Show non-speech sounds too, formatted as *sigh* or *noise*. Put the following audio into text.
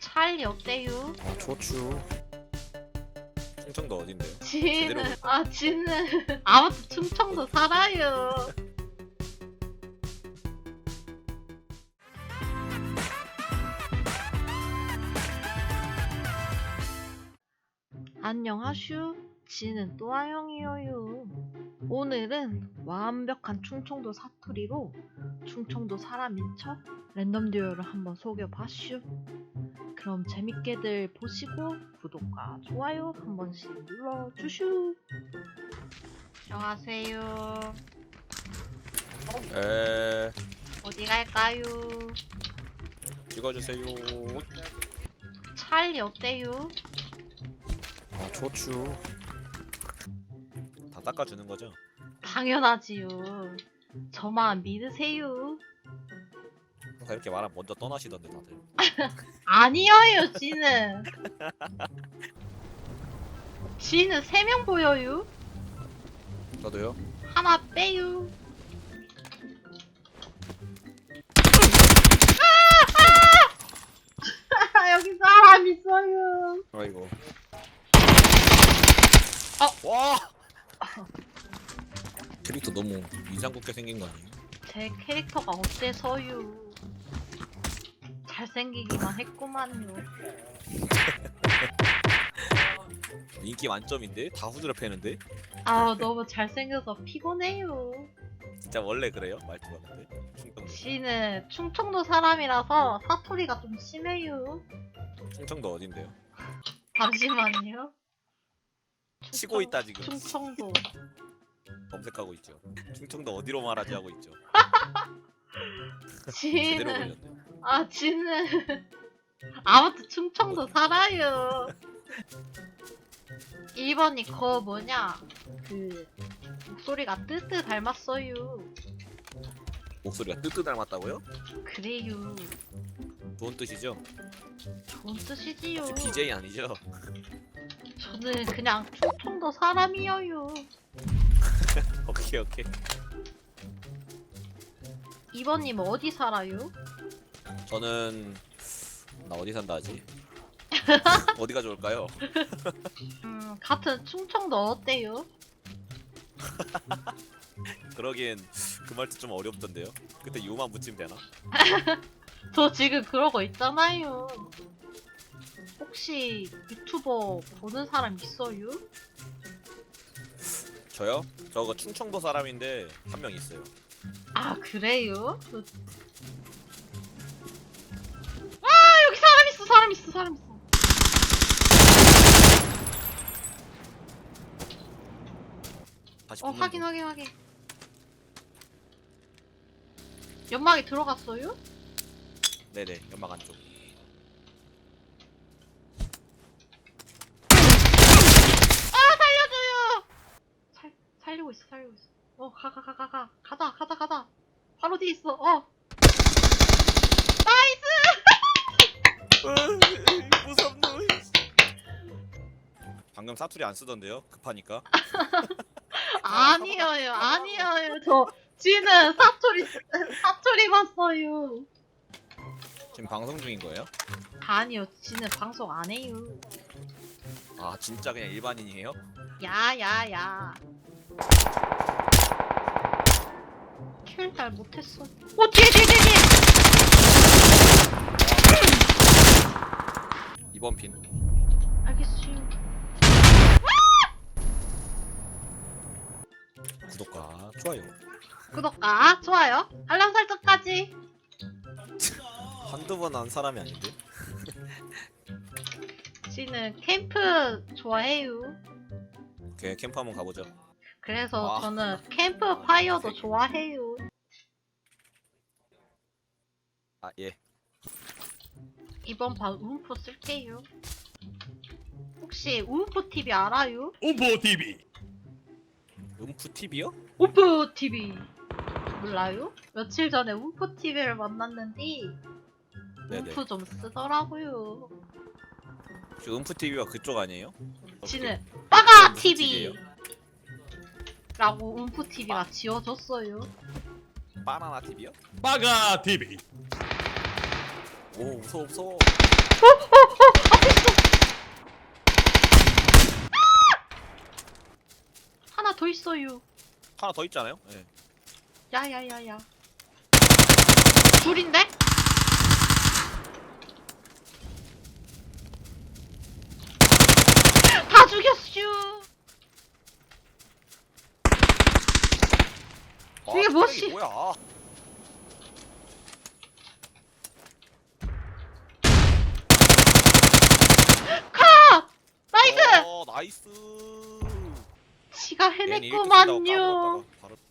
찰리 어때요? 아 좋죠. 충청도 어딘데요? 지는 제대로. 아 지는 *laughs* 아무튼 충청도 살아요. 안녕하슈. 지는 또아영이에요. 오늘은 완벽한 충청도 사투리로 충청도 사람인 척 랜덤 듀오를 한번 속여봤슈. 그럼 재밌게들 보시고 구독과 좋아요 한 번씩 눌러주슈. 안녕하세요. 에 어디 갈까요? 찍어주세요. 찰리 어때요? 아 좋죠. 다 닦아주는 거죠? 당연하지요. 저만 믿으세요. 항상 이렇게 말하면 먼저 떠나시던데 다들. 아니에요, 지는. 지는 세 명 보여요. 저도요. 하나 빼요. 아, 아! *laughs* 여기 사람 있어요. 아이고. 어. 와. 캐릭터 너무 이상국게 생긴 거 아니에요? 제 캐릭터가 어때서요? 잘생기기만 했구만요. *laughs* 인기 만점인데 다 후드려 패는데? 아 너무 잘생겨서 피곤해요. 진짜 원래 그래요? 말투가 근데 충청도. 지는 충청도 사람이라서 사투리가 좀 심해요. 충청도 어딘데요? 잠시만요. 치고 있다 지금. 충청도. *laughs* 검색하고 있죠. 충청도 어디로 말하지 하고 있죠. *laughs* 제대로 지는 걸렸네. 아 지는 *laughs* 아무튼 충청도 살아요. 1번이 거 뭐냐 그 목소리가 뜨뜨 닮았어요. 목소리가 뜨뜻 닮았다고요? 그래요. 좋은 뜻이죠? 좋은 뜻이지요. 혹시 BJ 아니죠? 저는 그냥 충청도 사람이에요. *laughs* 오케이 오케이. 2번님 어디 살아요? 저는 나 어디 산다 하지? *laughs* 어디가 좋을까요? 음, 같은 충청도 어때요? *laughs* 그러기엔 그 말투 좀 어렵던데요. 그때 유만 붙이면 되나? *laughs* 저 지금 그러고 있잖아요. 혹시 유튜버 보는 사람 있어요? 저요? 저거 충청도 사람인데 한 명 있어요. 아 그래요? 저- 아 여기 사람 있어 사람 있어 사람 있어. 다시 어 확인 중. 확인 확인. 연막에 들어갔어요? 네네 연막 안쪽. 아 살려줘요. 살 살리고 있어 살리고 있어. 어가 가 가 가가 가다 가다 가다. 뒤에 있어. 어. 무섭노. 방금 사투리 안 쓰던데요? 급하니까. *laughs* 아니에요 아니에요 저 지는 사투리 사투리 봤어요. 지금 방송 중인 거예요? 아니요 지는 방송 안 해요. 아 진짜 그냥 일반인이에요? 야야야. 킬잘 못했어. 오 뒤에 뒤에 뒤에 뒤에. 이번 핀. 알겠어요. 구독과 좋아요. 구독과 좋아요 알람 설정까지. *laughs* 한두 번 한 사람이 아닌데? *laughs* 지는 캠프 좋아해요. 오케이 캠프 한번 가보죠. 그래서 아. 저는 *laughs* 캠프 파이어도 좋아해요. 아 예. 이번 판 움프 쓸게요. 혹시 움프 TV 알아요? 음포 TV 음프 TV요? 움프 TV 몰라요? 며칠 전에 움프 TV를 만났는데 네네. 움프 좀 쓰더라고요. 혹시 음프 TV가 그쪽 아니에요? 지는 빠가 TV? 라고 움프 TV가 지어줬어요. 바나나 TV요? 빠가 TV 오 무서워 무서워. 하나 더 있어요. 하나 더 있잖아요. 예. 야야야야. 둘인데? 다 죽였슈. 아, 이게 뚝배기 뭐지? 뭐야? 아, 카! 얘는 이렇게 해냈구만요. 쓴다고 까불었다가.